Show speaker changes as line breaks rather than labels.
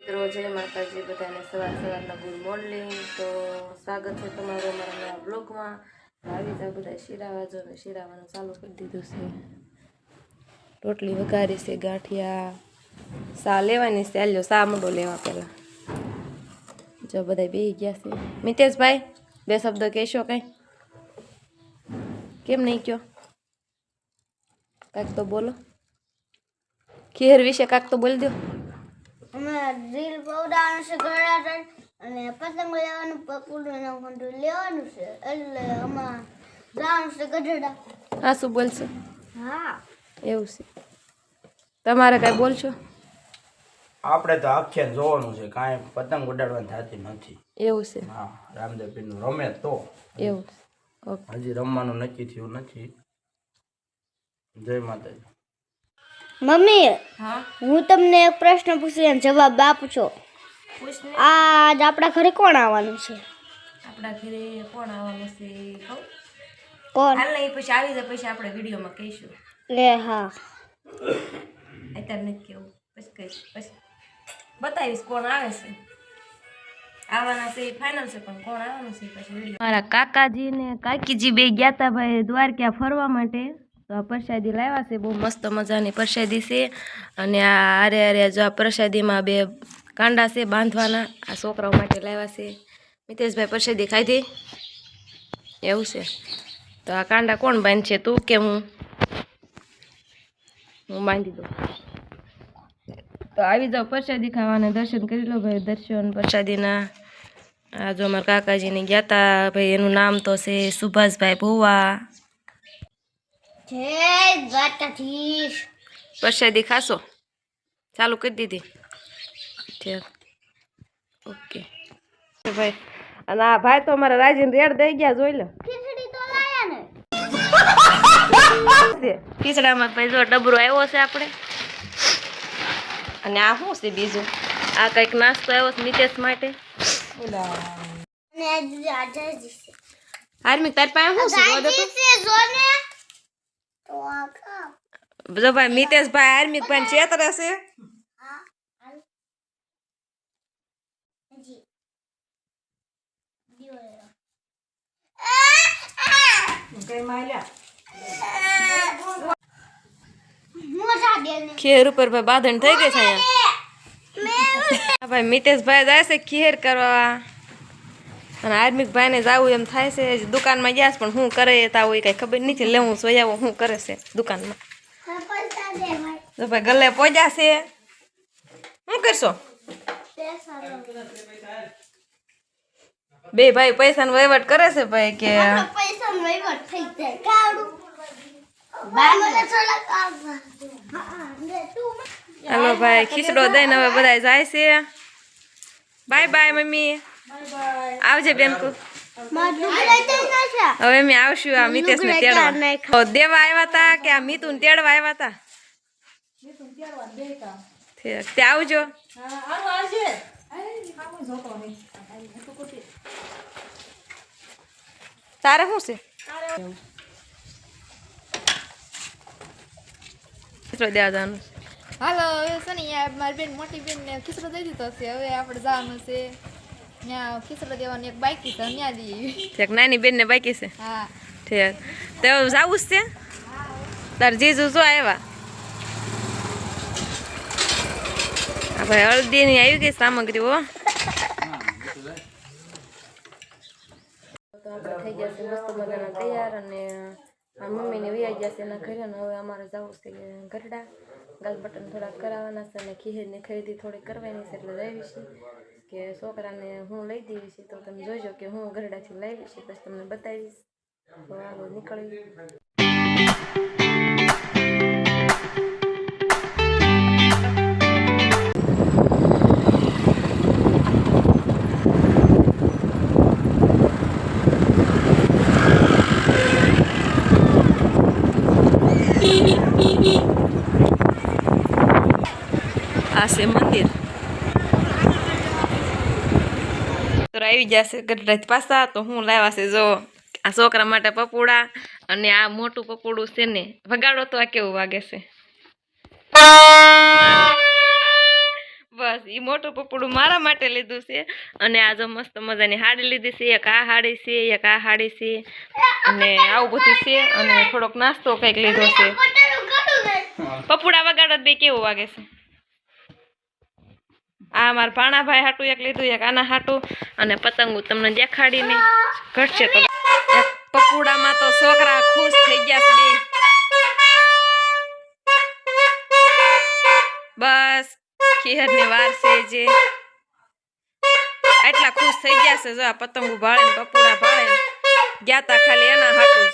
મિત્રો જય માતાજી બધાને સવાર સવારના ગુડ મોર્નિંગ તો સ્વાગત છે તમારું અમારા નવા બ્લોગમાં આવી જાવ બધા શિરાવાજો ને શિરાવાનું ચાલુ કરી દીધું છે. રોટલી વઘારી છે ગાંઠિયા. સા લેવાની છે? આલ્યો, સા મંડો લેવા પહેલાં. જો બધા બેસી ગયા છે. મિતેશભાઈ, બે શબ્દ કહેશો કંઈ? કેમ નહીં કયો? કાંઈક તો બોલો. ખીર વિશે કાંઈક તો બોલી દો
હમણાં રીલ પવડાવવાનું છે ગળાટણ અને પતંગ લેવાનું પકડવાનું નાખવાનું લેવાનું છે. એટલે આમાં જવાનું છે ગઢડા.
હા શું બોલશો?
હા.
એવું છે. તમારે કાંઈ બોલશો?
આપણે તો આખે જોવાનું છે. કાંઈ પતંગ ઉડાડવાની થતી નથી.
એવું છે.
હા રામદેવ પીરનું રમે તો.
એવું
હજી રમવાનું નક્કી થયું નથી. જય માતાજી.
મમ્મી
હા?
હું તમને એક પ્રશ્ન પૂછી એમ જવાબ આપું છો. આજ આપણા ઘરે કોણ આવવાનું છે?
આપણા ઘરે કોણ આવવાનું છે કહું?
કોણ?
હાલ નહીં પછી આવી જાય પછી આપણે વિડીયોમાં કહીશું.
એ હા.
અત્યારે નથી કેવું. પછી કહીશ પછી બતાવીશ કોણ આવે છે. આવવાના છે ફાઇનલ છે પણ કોણ આવવાનું છે પછી મારા કાકાજી ને કાકીજી બે ગયા હતા ભાઈ દ્વારકા ફરવા માટે. તો આ પ્રસાદી લાવ્યા છે, બહુ મસ્ત મજાની પ્રસાદી છે. અને આ આરે આરે જો આ પ્રસાદીમાં બે કાંડા છે બાંધવાના, આ છોકરાઓ માટે લાવ્યા છે. મિતેશભાઈ પ્રસાદી ખાધી? એવું છે. તો આ કાંડા કોણ બાંધશે, તું કે હું? હું બાંધી દઉં. તો આવી જાઓ પ્રસાદી ખાવાના, દર્શન કરી લો ભાઈ, દર્શન પ્રસાદીના. આ જો અમારા કાકાજીને ગયા તા, ભાઈ એનું નામ તો છે સુભાષભાઈ ભુવા.
જય દ્વારકાધીશ.
પ્રસાદી ખાશો? ચાલુ કરી દીધી. ઠીક ઓકે. ભાઈ અને આ ભાઈ તો અમારા રાજીને રેડ દઈ ગયા જોઈ લો. ખીચડામાં ભાઈ જો ડબરો આવ્યો છે આપણે. અને આ શું છે બીજું? આ કંઈક નાસ્તો આવ્યો છે મિતેશ માટે. હાર્મિક તારી પાસે શું છે?
જો ને તો આ ખા
જો ભાઈ મિતેશભાઈ હાર્મિક ભાઈ ચેતરે છે
હા હાલ જી દીવો મોજા દે ને
ખીર ઉપર ભાઈ બાંધણ થઈ ગઈ છે અહીંયા હા ભાઈ મિતેશભાઈ જાય છે ખીર કરવા અને આર્મિક ભાઈને જવું એમ થાય છે દુકાનમાં ગયા પણ શું કરે તાવ એ કઈ ખબર નથી. લેવું સોયાવું શું કરે છે દુકાનમાં. તો ભાઈ ગલે છે. શું કરશો? બે ભાઈ પૈસાનો વહીવટ કરે છે ભાઈ કે
પૈસા વહીવટ થઈ જાય. કાળું બાય મને થોડા કામ હા ને
ભાઈ ખીચડો દઈને હવે બધા જાય છે. Bye bye mummy. આવજે બેનકુ. હવે મેં આવશું આ તેડવા. દેવા આવ્યા હતા કે આ તેડવા આવ્યા હતા તે આવજો. તારે શું છે? ખીચડો દેવા
હાલો હવે છે મારી બેન મોટી બેન ને ખીચડો દઈ દીધો છે. હવે આપણે જવાનું છે. ત્યાં ખીચડો દેવાની એક બાઈકી છે ત્યાં દઈએ
ઠીક નાની બેનને બાકી છે.
હા.
ઠીક તો જાવું જ છે. તાર જીજુ શું આવ્યા આ ભાઈ હળદીની આવી ગઈ સામગ્રીઓ તો આપણે થઈ ગયા છે મસ્ત મજાના તૈયાર અને આ મમ્મીને વ્યાઈ ગયા છે એના ઘરે હવે અમારે જવું છે ગરડા ગાલ બટન થોડાક કરાવવાના છે અને ખીરની ખરીદી થોડી કરવાની છે એટલે લાવી છે કે છોકરાને હું લઈ દેવી છે તો તમે જોજો કે હું ગરડાથી લાવી છે, પછી તમને બતાવીશ. તો આગળ આ છે મંદિર આવી જશે ગઢરાજ પાસા તો હું લાવ્યા છે જો આ છોકરા માટે પપોડા અને આ મોટું પપોડું છે ને વગાડો તો આ કેવું વાગે છે? બસ એ મોટું પપડું મારા માટે લીધું છે અને આ જો મસ્ત મજાની હાડી લીધી છે. એક આ હાડી છે એક આ હાડી છે અને આવું બધું છે અને થોડોક નાસ્તો કંઈક લીધો છે. પપુડા વગાડો તો બે કેવું વાગે છે? આ મારા ભાણાભાઈ હાટું એક લીધું, એક આના હાટું. અને પતંગો તમને દેખાડીને ઘટશે તો પકોડામાં તો છોકરા ખુશ થઈ ગયા બે. બસ ખીહરની વાર છે જે. એટલા ખુશ થઈ ગયા છે, જો આ પતંગો ભાળે ને પપોડા ભાળે ગયા તા ખાલી એના હાટું